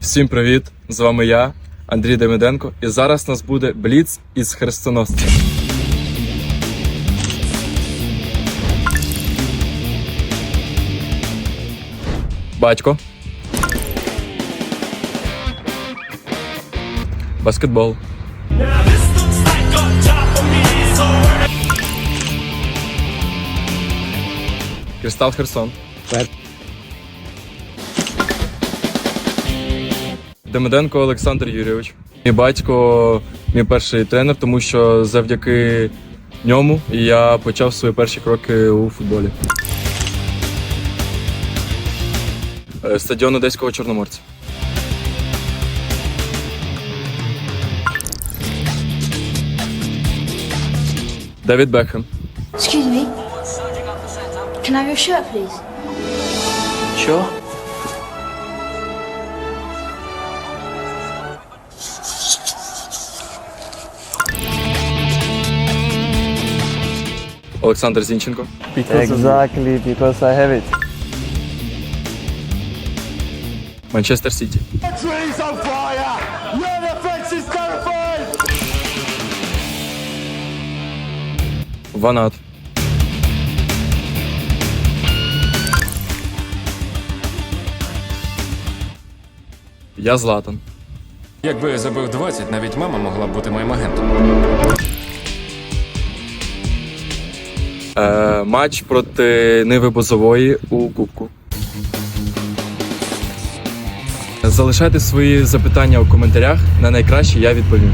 Всім привіт! З вами я, Андрій Демиденко, і зараз у нас буде Бліц із хрестоносця. Батько. Баскетбол. Кристал Херсон. Демиденко Олександр Юрійович. Мій батько мій перший тренер, тому що завдяки ньому я почав свої перші кроки у футболі. Е, Стадіон Одеського Чорноморця. Девід Бекхем. Excuse me. Can I have your shirt, please? Sure. Олександр Зінченко. Exactly, because I have it. Манчестер Сіті. Ванат. Я Златан. Якби я забив 20, навіть мама могла б бути моїм агентом. Е, матч проти Ниви Бозової у Кубку. Залишайте свої запитання у коментарях. На найкраще я відповім.